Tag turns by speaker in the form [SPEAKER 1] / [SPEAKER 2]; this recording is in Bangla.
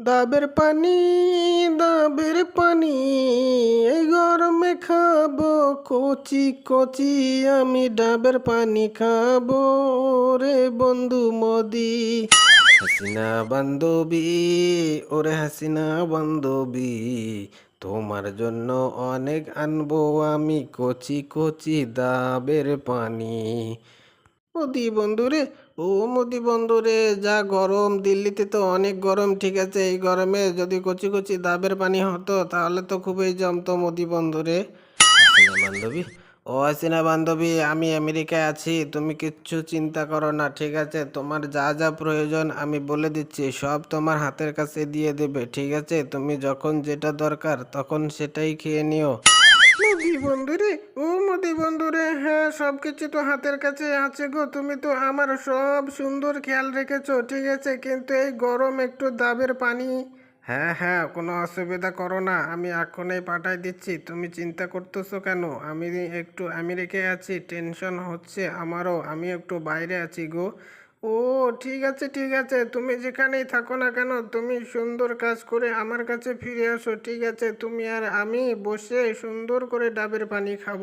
[SPEAKER 1] ডাবের পানি ডাবের পানি, এই গরমে খাব, কচি কচি আমি ডাবের পানি খাব রে বন্ধু মোদি। হাসিনা বান্ধবী, ওরে হাসিনা বান্ধবী, তোমার জন্য অনেক আনব আমি কচি কচি ডাবের পানি। মোদি বন্ধুরে ও মোদি বন্ধুরে যা গরম, দিল্লিতে তো অনেক গরম, ঠিক আছে? এই গরমে যদি কচি কচি ডাবের পানি হতো, তাহলে তো খুবই জমতো মোদি বন্ধুরে বান্ধবী ও হাসিনা বান্ধবী আমি আমেরিকায় আছি, তুমি কিচ্ছু চিন্তা করো না, ঠিক আছে? তোমার যা যা প্রয়োজন, আমি বলে দিচ্ছি, সব তোমার হাতের কাছে দিয়ে দেবে, ঠিক আছে? তুমি যখন যেটা দরকার, তখন সেটাই খেয়ে নিও। বন্ধুরে ও মোদি বন্ধুরে হ্যাঁ সব কিছু তো হাতের কাছে আছে গো। তুমি তো আমার সব সুন্দর খেয়াল রেখেছো, ঠিক আছে? কিন্তু এই গরম একটু ডাবের পানি। হ্যাঁ হ্যাঁ কোনো অসুবিধা করো না, আমি এখনই পাঠাই দিচ্ছি। তুমি চিন্তা করতেছো কেন? আমি একটু আমেরিকায় আছি, টেনশন হচ্ছে আমারও, আমি একটু বাইরে আছি গো। ও, ঠিক আছে ঠিক আছে। তুমি যেখানেই থাকো না কেন, তুমি সুন্দর কাজ করে আমার কাছে ফিরে আসো, ঠিক আছে? তুমি আর আমি বসে সুন্দর করে ডাবের পানি খাব।